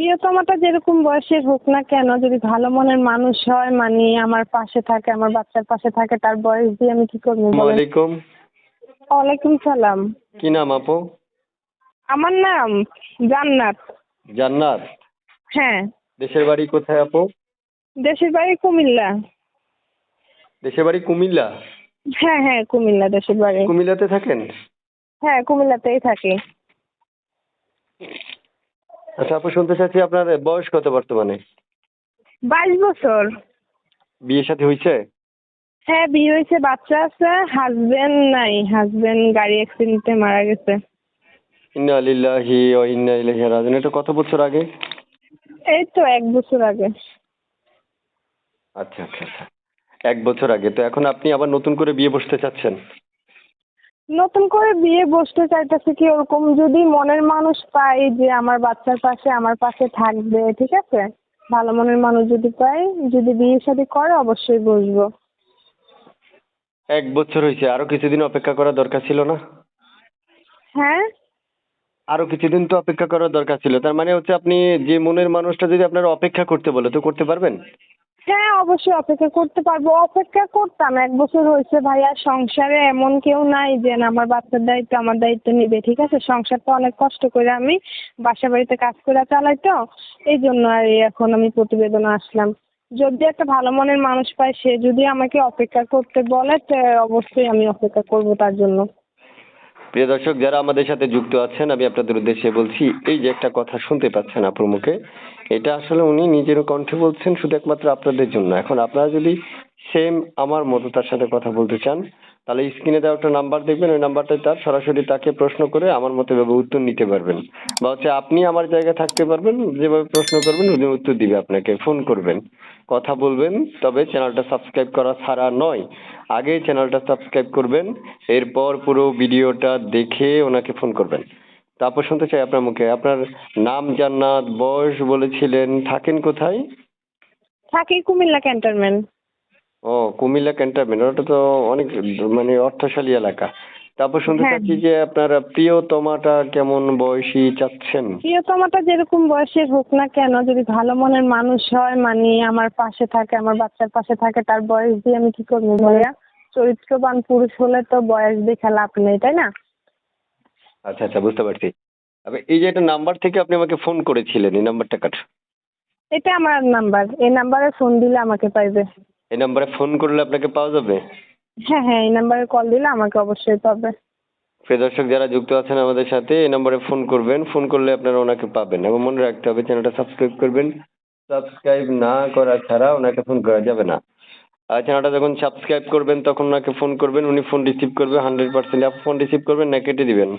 প্রিয়তমাটা যেরকম বয়সের হোক না কেন যদি ভালো মনের মানুষ হয় মানে আমার পাশে থাকে আমার বাচ্চার পাশে থাকে তার বয়স দিয়ে আমি কি করব ওয়ালাইকুম। ওয়ালাইকুম সালাম। কি নাম আপু? আমার নাম জান্নাত। জান্নাত? হ্যাঁ। দেশের বাড়ি কোথায় আপু? দেশের বাড়ি কুমিল্লা। দেশের বাড়ি কুমিল্লা? হ্যাঁ হ্যাঁ কুমিল্লা দেশের বাড়ি। কুমিল্লাতে থাকেন? হ্যাঁ কুমিল্লাতেই থাকি। আচ্ছা আপু শুনতে চাচ্ছি আপনার বয়স কত বর্তমানে? বাইশ বছর। বিয়ে সাথে হয়েছে? হ্যাঁ বিয়ে হয়েছে বাচ্চা আছে হাজবেন্ড নাই হাজবেন্ড গাড়ি অ্যাক্সিডেন্টে মারা গেছে। ইন্না লিল্লাহি ওয়া ইন্না ইলাইহি রাজিউন। এটা কত বছর আগে? এই তো এক বছর আগে। আচ্ছা আচ্ছা আচ্ছা। এক বছর আগে। তো এখন আপনি আবার নতুন করে বিয়ে বসতে চাচ্ছেন? নতুন করে বিয়ে বসতে চাইতেছে কি ওরকম? যদি মনের মানুষ পাই যে আমার বাচ্চার পাশে আমার পাশে থাকবে ঠিক আছে? ভালো মনের মানুষ যদি পাই যদি বিয়ে শাদী করে অবশ্যই বসবো। এক বছর হয়েছে আরও কিছুদিন অপেক্ষা করা দরকার ছিল না? হ্যাঁ? আরও কিছুদিন তো অপেক্ষা করার দরকার ছিল। তার মানে হচ্ছে আপনি যে মনের মানুষটা যদি আপনার অপেক্ষা করতে বলে তো করতে পারবেন? হ্যাঁ অবশ্যই অপেক্ষা করতে পারব। অপেক্ষা করতাম, এক বছর হয়েছে ভাইয়া, সংসারে এমন কেউ নাই যে না, আমার বাচ্চার দায়িত্ব আমার দায়িত্ব নিবে, ঠিক আছে? সংসারটা অনেক কষ্ট করে আমি বাসা বাড়িতে কাজ করে চালাই তো এই জন্য আর এখন আমি প্রতিবেদন আসলাম। যদি একটা ভালো মনের মানুষ পাই সে যদি আমাকে অপেক্ষা করতে বলে, তো অবশ্যই আমি অপেক্ষা করব তার জন্য। প্রিয় দর্শক, যারা আমাদের সাথে যুক্ত আছেন, আমি আপনাদের উদ্দেশ্যে বলছি, এই যে একটা কথা শুনতে পাচ্ছেন আপুর মুখে, এটা আসলে উনি নিজেরও কণ্ঠে বলছেন, শুধু একমাত্র আপনাদের জন্য। এখন আপনারা যদি সেম আমার মতো তার সাথে কথা বলতে চান, তাহলে স্ক্রিনে দেওয়া একটা নাম্বার দেখবেন, ওই নাম্বারটায় তার সরাসরি তাকে প্রশ্ন করে আমার মতো এভাবে উত্তর নিতে পারবেন। বা হচ্ছে আপনি আমার জায়গায় থাকতে পারবেন, যেভাবে প্রশ্ন করবেন, উনি উত্তর দিবে আপনাকে ফোন করবেন। কথা বলবেন তবে চ্যানেলটা সাবস্ক্রাইব করা ছাড়া নয়। আগে চ্যানেলটা সাবস্ক্রাইব করবেন এরপর পুরো ভিডিওটা দেখে ওনাকে ফোন করবেন। তারপর শুনতে চাই আপনার মুখে। আপনার নাম জান্নাত বয়স বলেছিলেন থাকেন কোথায়? থাকি কুমিল্লা ক্যান্টনমেন্ট। ও কুমিল্লা ক্যান্টনমেন্ট। ওটা তো অনেক মানে অর্থশালী এলাকা। তারপর শুনতে হ্যাঁ। চাচ্ছি যে আপনার প্রিয়তমাটা কেমন বয়সী চাচ্ছেন? প্রিয়তমাটা যেরকম বয়সের হোক না কেন যদি ভালো মনের মানুষ হয় মানে আমার পাশে থাকে আমার বাচ্চার পাশে থাকে তার বয়স দিয়ে আমি কি করব ভাইয়া? চরিত্রবান পুরুষ হলে তো বয়স দেখে লাভ নেই তাই না? আচ্ছা আচ্ছা বুঝতে পারছি। আবে এই যে একটা নাম্বার থেকে আপনি আমাকে ফোন করেছিলেন এই নাম্বারটা কার? এটা আমার নাম্বার এই নাম্বারে ফোন দিলে আমাকে পাইবে। এই নাম্বারে ফোন করলে আপনাকে পাওয়া যাবে? হ্যাঁ হ্যাঁ এই নাম্বারে কল দিলে আমাকে অবশ্যই পাবে। প্রিয় দর্শক যারা যুক্ত আছেন আমাদের সাথে এই নম্বরে ফোন করবেন। ফোন করলে আপনারা ওনাকে পাবেন এবং মনে রাখতে হবে চ্যানেলটা সাবস্ক্রাইব করবেন। সাবস্ক্রাইব না করা ছাড়া ওনাকে ফোন করা যাবে না। আর চ্যানেলটা যখন সাবস্ক্রাইব করবেন তখন ওনাকে ফোন করবেন। উনি ফোন রিসিভ করবে হান্ড্রেড পার্সেন্ট আপনি ফোন রিসিভ করবেন না কেটে দিবেন?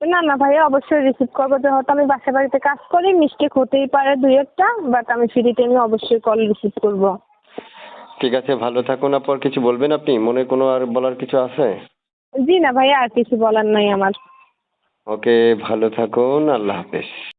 না না ভাইয়া অবশ্যই রিসিভ করব। যে হয়তো আমি বাসা বাড়িতে কাজ করি মিস্টেক হতেই পারে দুই একটা বাট আমি ফ্রি টাইমে অবশ্যই কল রিসিভ করব। ঠিক আছে ভালো থাকুন আপর কিছু বলবেন আপনি? মনে কোনো আর বলার কিছু আছে? জি না ভাইয়া আর কিছু বলার নাই আমার। ওকে ভালো থাকুন আল্লাহ হাফেজ।